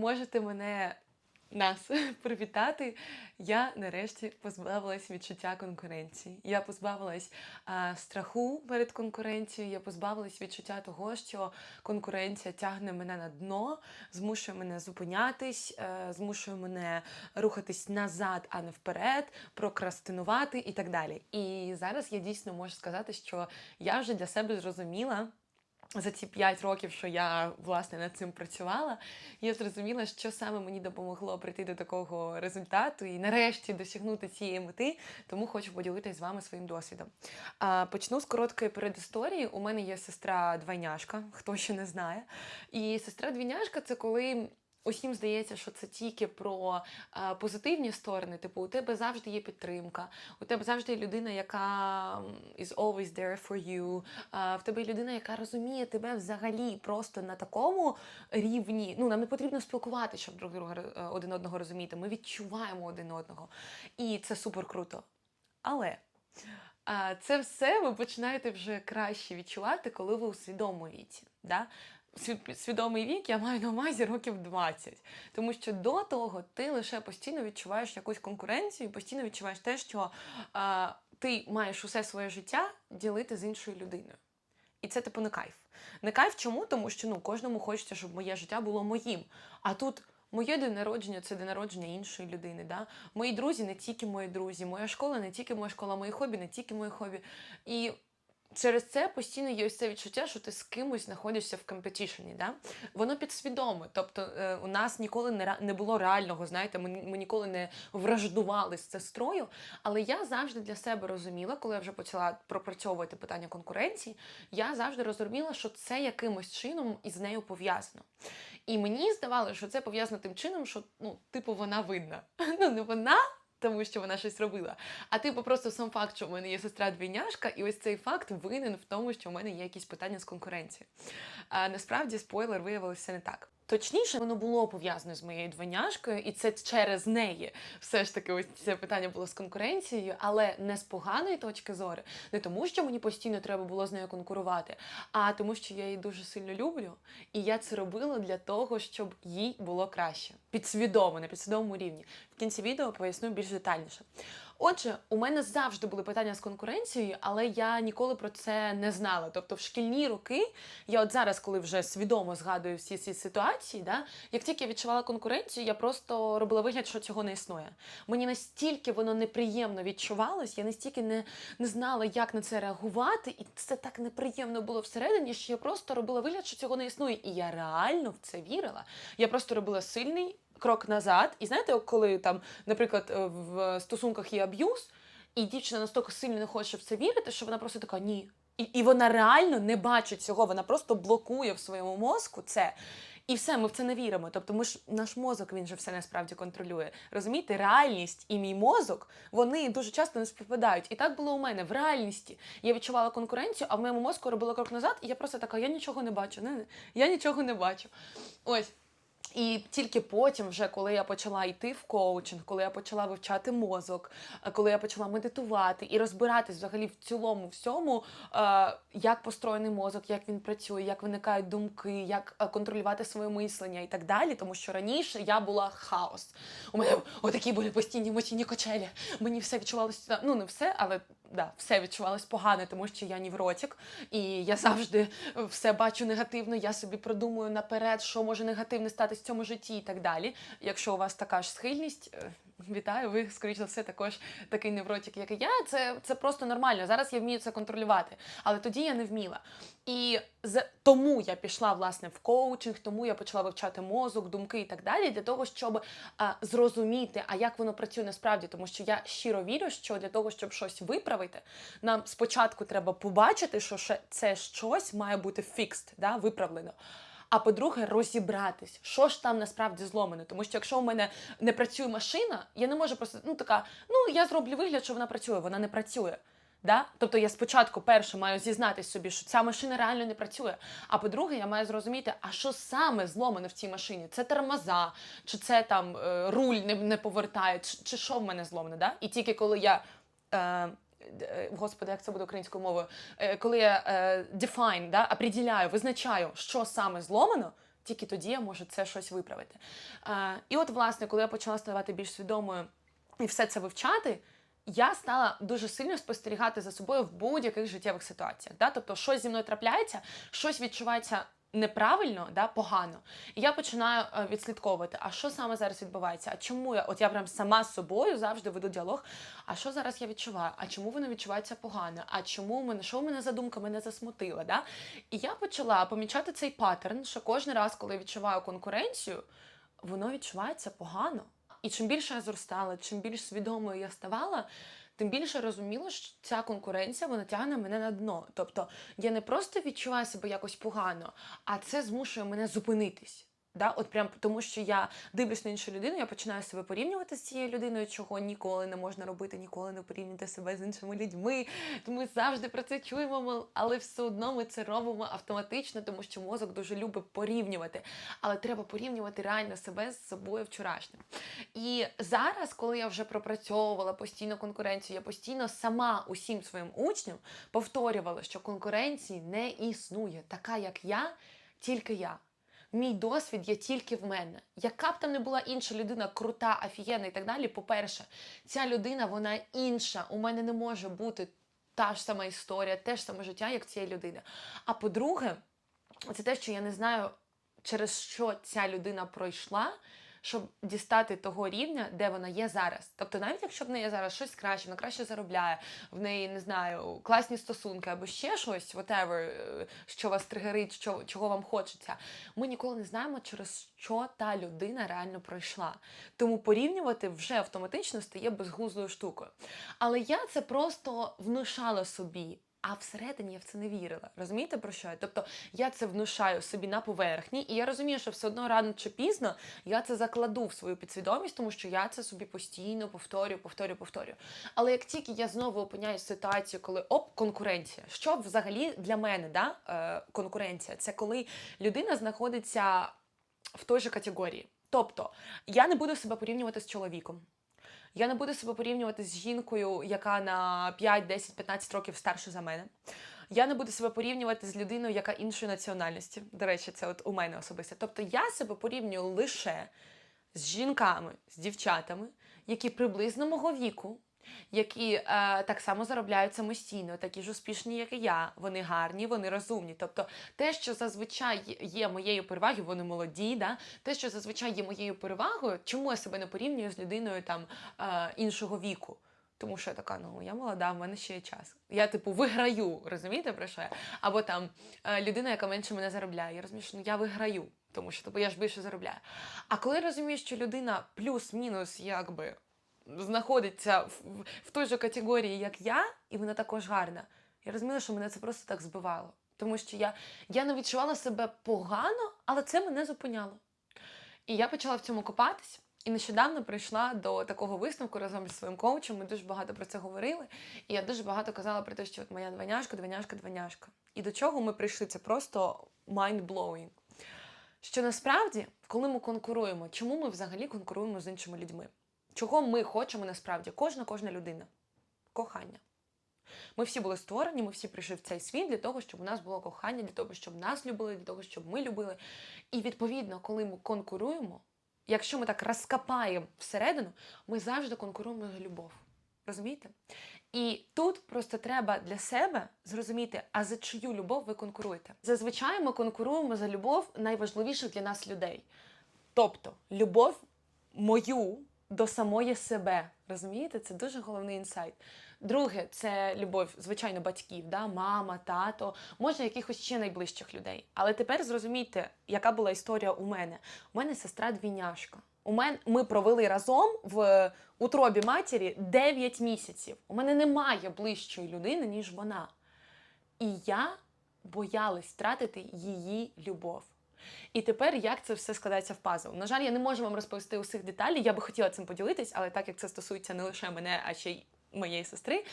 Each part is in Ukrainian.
Можете мене нас привітати. Я нарешті позбавилась відчуття конкуренції. Я позбавилась а, страху перед конкуренцією. Я позбавилась відчуття того, що конкуренція тягне мене на дно, змушує мене зупинятись, е, змушує мене рухатись назад, а не вперед, прокрастинувати і так далі. І зараз я дійсно можу сказати, що я вже для себе зрозуміла. За ці 5 років, що я власне над цим працювала, я зрозуміла, що саме мені допомогло прийти до такого результату і нарешті досягнути цієї мети, тому хочу поділитися з вами своїм досвідом. Почну з короткої передісторії. У мене є сестра двойняшка, хто ще не знає. І сестра двійняшка це коли. Усім здається, що це тільки про а, позитивні сторони. Типу, у тебе завжди є підтримка, у тебе завжди є людина, яка is always there for you, а, в тебе є людина, яка розуміє тебе взагалі просто на такому рівні. Ну, нам не потрібно спілкуватися, щоб друг друга е, один одного розуміти. Ми відчуваємо один одного. І це супер круто. Але а, це все ви починаєте вже краще відчувати, коли ви у свідомому віці. Да? Сві- Свідомий вік я маю на увазі років 20. Тому що до того ти лише постійно відчуваєш якусь конкуренцію, постійно відчуваєш те, що а, ти маєш усе своє життя ділити з іншою людиною. І це типу не кайф. Не кайф чому? Тому що ну, кожному хочеться, щоб моє життя було моїм. А тут моє день народження це день народження іншої людини. Да? Мої друзі не тільки мої друзі, моя школа не тільки моя школа, мої хобі не тільки мої хобі. І через це постійно є ось це відчуття, що ти з кимось знаходишся в компетішені. Да? Воно підсвідоме. Тобто е, у нас ніколи не, не було реального, знаєте, ми, ми ніколи не враждували з сестрою. Але я завжди для себе розуміла, коли я вже почала пропрацьовувати питання конкуренції, я завжди розуміла, що це якимось чином із нею пов'язано. І мені здавалося, що це пов'язано тим чином, що ну, типу, вона винна. Ну, не вона. Тому що вона щось робила. А типу, просто сам факт, що в мене є сестра двійняшка, і ось цей факт винен в тому, що в мене є якісь питання з конкуренції. А насправді спойлер виявилося не так. Точніше, воно було пов'язане з моєю двойняшкою, і це через неї все ж таки ось це питання було з конкуренцією, але не з поганої точки зору, не тому, що мені постійно треба було з нею конкурувати, а тому, що я її дуже сильно люблю, і я це робила для того, щоб їй було краще. Підсвідомо, на підсвідомому рівні. В кінці відео поясню більш детальніше. Отже, у мене завжди були питання з конкуренцією, але я ніколи про це не знала. Тобто, в шкільні роки, я от зараз, коли вже свідомо згадую всі ці ситуації, да, як тільки я відчувала конкуренцію, я просто робила вигляд, що цього не існує. Мені настільки воно неприємно відчувалось, я настільки не, не знала, як на це реагувати, і це так неприємно було всередині, що я просто робила вигляд, що цього не існує. І я реально в це вірила. Я просто робила сильний крок назад. І знаєте, коли там, наприклад, е, в стосунках є аб'юз, і дівчина настільки сильно не хоче в це вірити, що вона просто така ні. І, і вона реально не бачить цього, вона просто блокує в своєму мозку це. І все, ми в це не віримо. Тобто, ми ж наш мозок він же все насправді контролює. Розумієте, реальність і мій мозок вони дуже часто не співпадають. І так було у мене в реальності. Я відчувала конкуренцію, а в моєму мозку робила крок назад, і я просто така, я нічого не бачу. Не, не, я нічого не бачу. Ось. І тільки потім, вже коли я почала йти в коучинг, коли я почала вивчати мозок, е, коли я почала медитувати і розбиратись взагалі в цілому всьому, е, як построєний мозок, як він працює, як виникають думки, як е, контролювати своє мислення і так далі. Тому що раніше я була хаос. У мене отакі були постійні емоційні качелі. Мені все відчувалося, ну не все, але да, все відчувалось погано, тому що я невротик, і я завжди все бачу негативно. Я собі продумую наперед, що може негативне статись в цьому житті і так далі. Якщо у вас така ж схильність. е, Вітаю, ви, скоріш за все, також такий невротик, як і я. Це, це просто нормально. Зараз я вмію це контролювати, але тоді я не вміла. І з тому я пішла власне в коучинг, тому я почала вивчати мозок, думки і так далі, для того, щоб а, зрозуміти, а як воно працює насправді, тому що я щиро вірю, що для того, щоб щось виправити, нам спочатку треба побачити, що це щось має бути фікст, да, виправлено. А по-друге, розібратись, що ж там насправді зломано. Тому що якщо у мене не працює машина, я не можу просто ну така, ну я зроблю вигляд, що вона працює, вона не працює. Да? Тобто я спочатку перше маю зізнатись собі, що ця машина реально не працює. А по-друге, я маю зрозуміти, а що саме зломане в цій машині? Це тормоза, чи це там е, руль не, не повертає, чи, чи що в мене зломане? Да? І тільки коли я. Е, Господи, як це буде українською мовою? Е, коли я е, define, да, определяю, визначаю, що саме зломано, тільки тоді я можу це щось виправити. І от, власне, коли я почала ставати більш свідомою і все це вивчати. Я стала дуже сильно спостерігати за собою в будь-яких життєвих ситуаціях. Да? Тобто, щось зі мною трапляється, щось відчувається неправильно, да, погано. І я починаю е, відслідковувати, а що саме зараз відбувається? А чому я? От я прям сама з собою завжди веду діалог. А що зараз я відчуваю? А чому воно відчувається погано? А чому мене що в мене за думка мене засмутила? Да? І я почала помічати цей паттерн, що кожен раз, коли відчуваю конкуренцію, воно відчувається погано. І чим більше я зростала, чим більш свідомою я ставала, тим більше розуміла, що ця конкуренція вона тягне мене на дно. Тобто я не просто відчуваю себе якось погано, а це змушує мене зупинитись. Да? От прям тому, що я дивлюсь на іншу людину, я починаю себе порівнювати з цією людиною, чого ніколи не можна робити, ніколи не порівнювати себе з іншими людьми. Ми завжди про це чуємо, але все одно ми це робимо автоматично, тому що мозок дуже любить порівнювати. Але треба порівнювати реально себе з собою вчорашнім. І зараз, коли я вже пропрацьовувала постійно конкуренцію, я постійно сама усім своїм учням повторювала, що конкуренції не існує. Така як я, тільки я. Мій досвід є тільки в мене. Яка б там не була інша людина, крута, офігенна і так далі. По-перше, ця людина вона інша. У мене не може бути та ж сама історія, те ж саме життя, як цієї людини. А по-друге, це те, що я не знаю, через що ця людина пройшла. Щоб дістати того рівня, де вона є зараз. Тобто, навіть якщо в неї зараз щось краще, вона краще заробляє, в неї не знаю, класні стосунки або ще щось, whatever, е, що вас тригерить, що, чого вам хочеться. Ми ніколи не знаємо, через що та людина реально пройшла. Тому порівнювати вже автоматично стає безглуздою штукою. Але я це просто внушала собі. А всередині я в це не вірила. Розумієте про що? Тобто я це внушаю собі на поверхні, і я розумію, що все одно рано чи пізно я це закладу в свою підсвідомість, тому що я це собі постійно повторюю, повторюю, повторюю. Але як тільки я знову опиняюсь в ситуацію, коли оп, конкуренція, що взагалі для мене да, е, конкуренція? Це коли людина знаходиться в той же категорії. Тобто я не буду себе порівнювати з чоловіком. Я не буду себе порівнювати з жінкою, яка на 5, 10, 15 років старша за мене. Я не буду себе порівнювати з людиною, яка іншої національності. До речі, це от у мене особисто. Тобто я себе порівнюю лише з жінками, з дівчатами, які приблизно мого віку, які е, так само заробляють самостійно, такі ж успішні, як і я. Вони гарні, вони розумні. Тобто, те, що зазвичай є моєю перевагою, вони молоді, да? те, що зазвичай є моєю перевагою, чому я себе не порівнюю з людиною там е, іншого віку? Тому що я така, ну я молода, в мене ще є час. Я, типу, виграю, розумієте про що я? Або там е, людина, яка менше мене заробляє. Я розумію, що ну, я виграю, тому що типу, я ж більше заробляю. А коли я розумію, що людина плюс-мінус якби знаходиться в, в, той же категорії, як я, і вона також гарна, я розуміла, що мене це просто так збивало. Тому що я, я не відчувала себе погано, але це мене зупиняло. І я почала в цьому копатись. І нещодавно прийшла до такого висновку разом зі своїм коучем. Ми дуже багато про це говорили. І я дуже багато казала про те, що от моя двойняшка, двойняшка, двойняшка. І до чого ми прийшли? Це просто mind-blowing. Що насправді, коли ми конкуруємо, чому ми взагалі конкуруємо з іншими людьми? Чого ми хочемо насправді? Кожна кожна людина. Кохання. Ми всі були створені, ми всі прийшли в цей світ для того, щоб у нас було кохання, для того, щоб нас любили, для того, щоб ми любили. І відповідно, коли ми конкуруємо, якщо ми так розкопаємо всередину, ми завжди конкуруємо за любов. Розумієте? І тут просто треба для себе зрозуміти, а за чию любов ви конкуруєте. Зазвичай ми конкуруємо за любов найважливіших для нас людей. Тобто, любов мою до самої себе. Розумієте? Це дуже головний інсайт. Друге, це любов, звичайно, батьків, да? мама, тато, може, якихось ще найближчих людей. Але тепер зрозумійте, яка була історія у мене. У мене сестра двійняшка. У мене ми провели разом в утробі матері 9 місяців. У мене немає ближчої людини, ніж вона. І я боялась втратити її любов. І тепер як це все складається в пазл? На жаль, я не можу вам розповісти усіх деталей. Я би хотіла цим поділитись, але так як це стосується не лише мене, а ще й моєї сестри,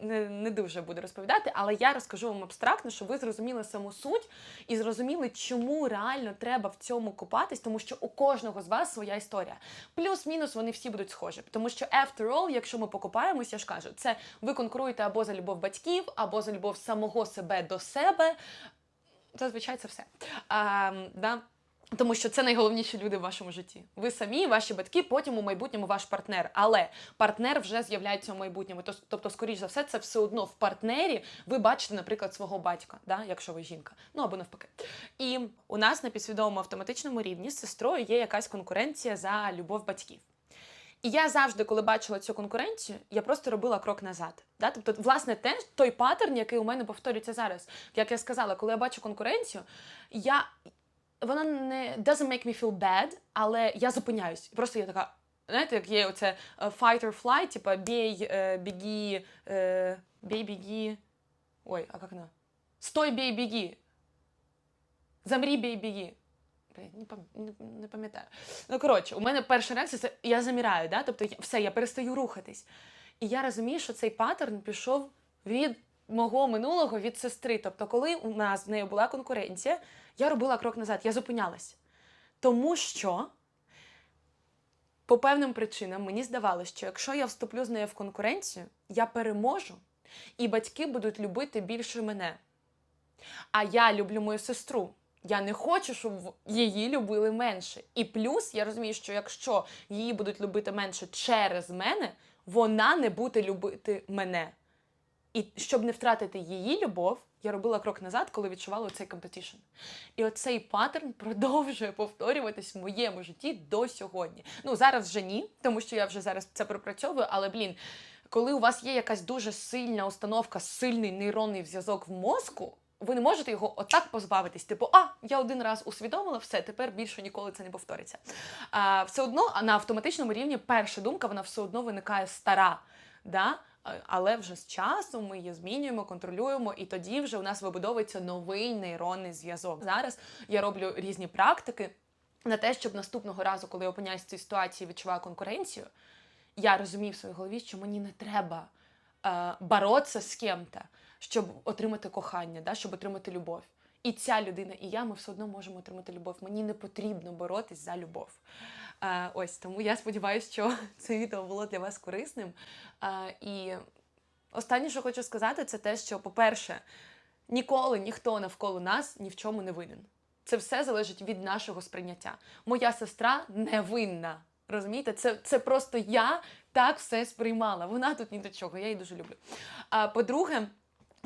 не, не дуже буду розповідати. Але я розкажу вам абстрактно, щоб ви зрозуміли саму суть і зрозуміли, чому реально треба в цьому купатись, тому що у кожного з вас своя історія. Плюс-мінус вони всі будуть схожі. Тому що, after all, якщо ми покупаємося, я ж кажу, це ви конкуруєте або за любов батьків, або за любов самого себе до себе. Зазвичай це все. А, да? Тому що це найголовніші люди в вашому житті. Ви самі, ваші батьки, потім у майбутньому ваш партнер. Але партнер вже з'являється у майбутньому. Тобто, скоріш за все, це все одно в партнері ви бачите, наприклад, свого батька, да? якщо ви жінка, ну або навпаки. І у нас на підсвідомому автоматичному рівні з сестрою є якась конкуренція за любов батьків. І я завжди, коли бачила цю конкуренцію, я просто робила крок назад. Да? Тобто, власне, те, той паттерн, який у мене повторюється зараз. Як я сказала, коли я бачу конкуренцію, я вона не doesn't make me feel bad, але я зупиняюсь. Просто я така, знаєте, як є оце е, fight or flight, типа бій, е, бігі, е, бій, бігі. Ой, а як вона? Стой, бій, бігі. Замрі, бій, бігі. Не, пам- не, не пам'ятаю. Ну, коротше, у мене перша реакція це я заміряю, да? тобто все, я перестаю рухатись. І я розумію, що цей паттерн пішов від мого минулого, від сестри. Тобто, коли у нас з нею була конкуренція, я робила крок назад, я зупинялась. Тому що по певним причинам мені здавалося, що якщо я вступлю з нею в конкуренцію, я переможу, і батьки будуть любити більше мене. А я люблю мою сестру. Я не хочу, щоб її любили менше. І плюс я розумію, що якщо її будуть любити менше через мене, вона не буде любити мене. І щоб не втратити її любов, я робила крок назад, коли відчувала цей компетішн. І оцей паттерн продовжує повторюватись в моєму житті до сьогодні. Ну зараз вже ні, тому що я вже зараз це пропрацьовую, але блін, коли у вас є якась дуже сильна установка, сильний нейронний зв'язок в мозку. Ви не можете його отак позбавитись. Типу, а я один раз усвідомила, все, тепер більше ніколи це не повториться. А, все одно на автоматичному рівні перша думка вона все одно виникає стара. Да? Але вже з часом ми її змінюємо, контролюємо, і тоді вже у нас вибудовується новий нейронний зв'язок. Зараз я роблю різні практики на те, щоб наступного разу, коли я опиняюсь в цій ситуації, відчуваю конкуренцію, я розумію в своїй голові, що мені не треба е, боротися з ким-то, щоб отримати кохання, да, щоб отримати любов. І ця людина, і я, ми все одно можемо отримати любов. Мені не потрібно боротись за любов. Е, ось тому я сподіваюся, що це відео було для вас корисним. Е, і останнє, що хочу сказати, це те, що, по-перше, ніколи ніхто навколо нас ні в чому не винен. Це все залежить від нашого сприйняття. Моя сестра не винна. Розумієте, це, це просто я так все сприймала. Вона тут ні до чого, я її дуже люблю. А по-друге,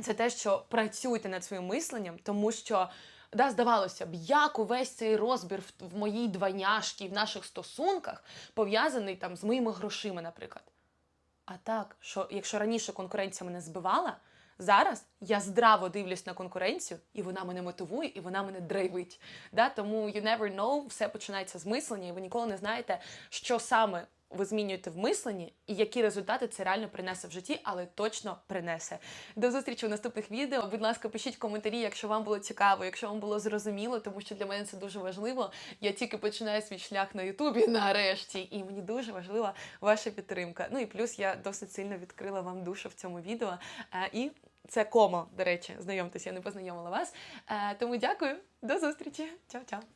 це те, що працюйте над своїм мисленням, тому що. Да, здавалося б, як увесь цей розбір в, моїй двойняшці, в наших стосунках пов'язаний там з моїми грошима, наприклад. А так, що якщо раніше конкуренція мене збивала, зараз я здраво дивлюсь на конкуренцію, і вона мене мотивує, і вона мене драйвить. Да? Тому you never know, все починається з мислення, і ви ніколи не знаєте, що саме ви змінюєте в мисленні і які результати це реально принесе в житті, але точно принесе. До зустрічі у наступних відео. Будь ласка, пишіть коментарі, якщо вам було цікаво, якщо вам було зрозуміло, тому що для мене це дуже важливо. Я тільки починаю свій шлях на Ютубі нарешті, і мені дуже важлива ваша підтримка. Ну і плюс я досить сильно відкрила вам душу в цьому відео. Е, І це комо, до речі, знайомтесь, я не познайомила вас. Е, Тому дякую, до зустрічі. Чао-чао.